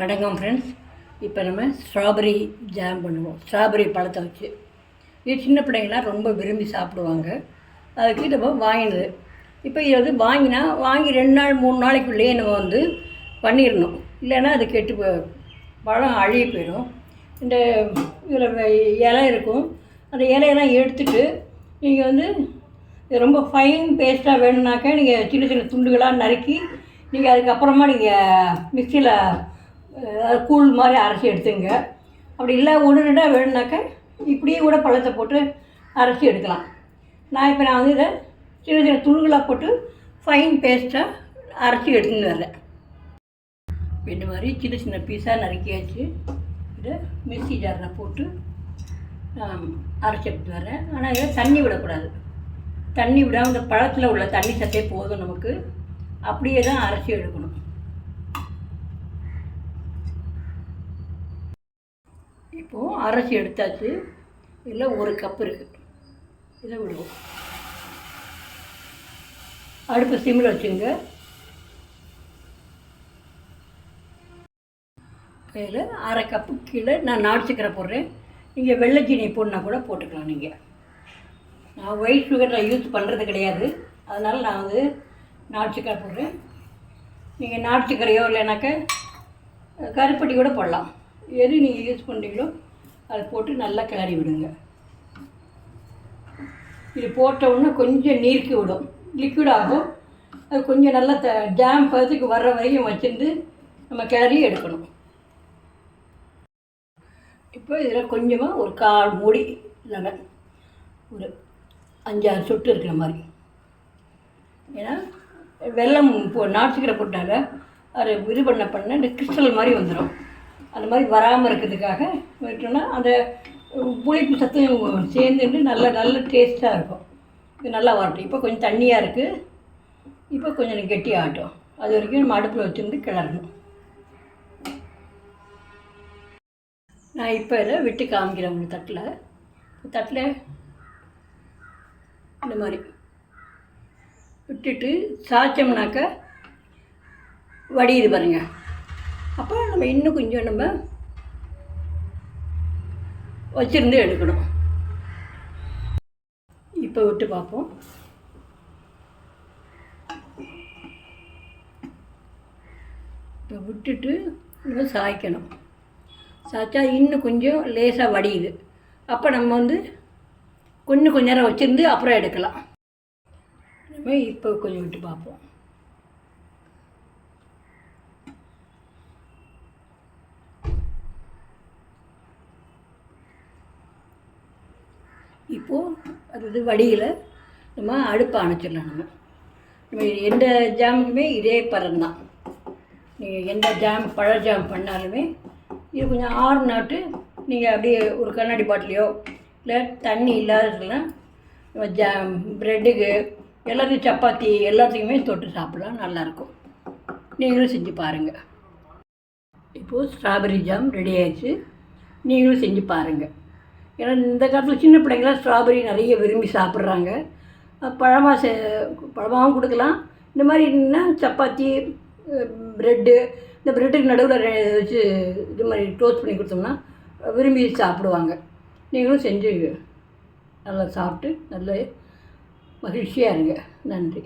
வணக்கம் ஃப்ரெண்ட்ஸ் இப்போ நம்ம ஸ்ட்ராபெரி ஜாம் பண்ணுவோம். ஸ்ட்ராபெரி பழத்தை வச்சு. இது சின்ன பிள்ளைங்களாம் ரொம்ப விரும்பி சாப்பிடுவாங்க. அதுக்கு நம்ம வாங்கினது. இப்போ இது வந்து வாங்கினா வாங்கி ரெண்டு நாள் மூணு நாளைக்குள்ளேயே நம்ம வந்து பண்ணிடணும். இல்லைன்னா அது கெட்டு போ- பழம் அழுகி போயிடும். இந்த இதில் இலை இருக்கும். அந்த இலையெல்லாம் எடுத்துட்டு நீங்கள் வந்து ரொம்ப ஃபைன் பேஸ்ட்டாக வேணும்னாக்கா நீங்கள் சின்ன சின்ன துண்டுகளாக நறுக்கி நீங்கள் அதுக்கப்புறமா நீங்கள் மிக்சியில் கூழ் மாதிரி அரைச்சி எடுத்துங்க. அப்படி இல்லை ஒன்று ரெண்டாக வேணும்னாக்கா இப்படியே கூட பழத்தை போட்டு அரைச்சி எடுக்கலாம். நான் இப்போ நான் வந்து இதை சின்ன சின்ன துணுகளாக போட்டு ஃபைன் பேஸ்ட்டாக அரைச்சி எடுத்துன்னு வரேன். இந்த மாதிரி சின்ன சின்ன பீஸாக நறுக்கியாச்சு. இதை மிக்ஸி ஜாரில் போட்டு அரைச்சி எடுத்து வரேன். ஆனால் இதை தண்ணி விடக்கூடாது. தண்ணி விடாமல் இந்த பழத்தில் உள்ள தண்ணி சத்தே போதும் நமக்கு. அப்படியே தான் அரைச்சி எடுக்கணும். இப்போது அரைச்சி எடுத்தாச்சு. இதில் ஒரு கப் இருக்குது இதை விடுவோம். அடுப்பு சிம்மில் வச்சுங்க. இதில் அரை கப்பு கீழே நான் நாட்டு சக்கரை போடுறேன். நீங்கள் வெள்ளை சீனி போடனா கூட போட்டுக்கலாம் நீங்கள் நான் ஒயிட் சுகர் நான் யூஸ் பண்ணுறது கிடையாது. அதனால் நான் வந்து நாட்டு சக்கரை போடுறேன். நீங்கள் நாட்டு சக்கரையோ இல்லைனாக்க கருப்பட்டி கூட போடலாம். எது நீங்கள் யூஸ் பண்ணுறீங்களோ அதை போட்டு நல்லா கிளறி விடுங்க. இது போட்ட உடனே கொஞ்சம் நீர்க்கி விடும். லிக்விட் ஆகும். அது கொஞ்சம் நல்லா த ஜாம் பதத்துக்கு வர்ற வரையும் வச்சுருந்து நம்ம கிளறி எடுக்கணும். இப்போ இதில் கொஞ்சமாக ஒரு கால் மூடி லெமன் ஒரு அஞ்சாறு சொட்டு இருக்கிற மாதிரி. ஏன்னா வெள்ளம் இப்போ நாட்டுக்கிற போட்டாங்க அது இது பண்ண பண்ண இந்த கிறிஸ்டல் மாதிரி வந்துடும் அந்த மாதிரி வராமல் இருக்கிறதுக்காக விட்டோம்னா அந்த புளிப்பு சத்தும் சேர்ந்துட்டு நல்ல நல்ல டேஸ்ட்டாக இருக்கும். இது நல்லா வரட்டும். இப்போ கொஞ்சம் தண்ணியாக இருக்குது இப்போ கொஞ்சம் கெட்டியாகட்டும் அது வரைக்கும் நம்ம அடுப்பில் வச்சுருந்து கிளறணும். நான் இப்போ இதை விட்டு காமிக்கிறேன் உங்களுக்கு தட்டில். தட்டில் இந்த மாதிரி விட்டுட்டு சாய்ச்சோம்னாக்க வடியுது பாருங்கள் அப்போ நம்ம இன்னும் கொஞ்சம் நம்ம வச்சுருந்து எடுக்கணும். இப்போ விட்டு பார்ப்போம். இப்போ விட்டுட்டு நம்ம சாய்க்கணும். சாய்ச்சா இன்னும் கொஞ்சம் லேசாக வடியுது. அப்போ நம்ம வந்து கொஞ்சம் கொஞ்ச நேரம் வச்சுருந்து அப்புறம் எடுக்கலாம். நம்ம இப்போ கொஞ்சம் விட்டு பார்ப்போம். இப்போது அது வடியில் நம்ம அடுப்பை அணைச்சிடலாம் நம்ம நம்ம எந்த ஜாமுக்குமே இதே பரந்தான் நீங்கள் எந்த ஜாம் பழ ஜாம் பண்ணாலுமே இது கொஞ்சம் ஆறு நாட்டு நீங்கள் அப்படியே ஒரு கண்ணாடி பாட்டிலையோ இல்லை தண்ணி இல்லாததுலாம் நம்ம ஜாம் ப்ரெட்டுக்கு எல்லாத்தையும் சப்பாத்தி எல்லாத்துக்குமே தொட்டு சாப்பிடலாம் நல்லாயிருக்கும். நீங்களும் செஞ்சு பாருங்கள் இப்போது ஸ்ட்ராபெரி ஜாம் ரெடி ஆயிடுச்சு. நீங்களும் செஞ்சு பாருங்கள் ஏன்னா இந்த காலத்தில் சின்ன பிள்ளைங்களாம் ஸ்ட்ராபெரி நிறைய விரும்பி சாப்பிட்றாங்க. பழமாக செ பழமாகவும் கொடுக்கலாம். இந்த மாதிரி என்னன்னா சப்பாத்தி ப்ரெட்டு இந்த ப்ரெட்டுக்கு நடுவில் வச்சு இது மாதிரி டோஸ்ட் பண்ணி கொடுத்தோம்னா விரும்பி சாப்பிடுவாங்க. நீங்களும் செஞ்சு நல்லா சாப்பிட்டு நல்ல மகிழ்ச்சியாக இருங்க. நன்றி.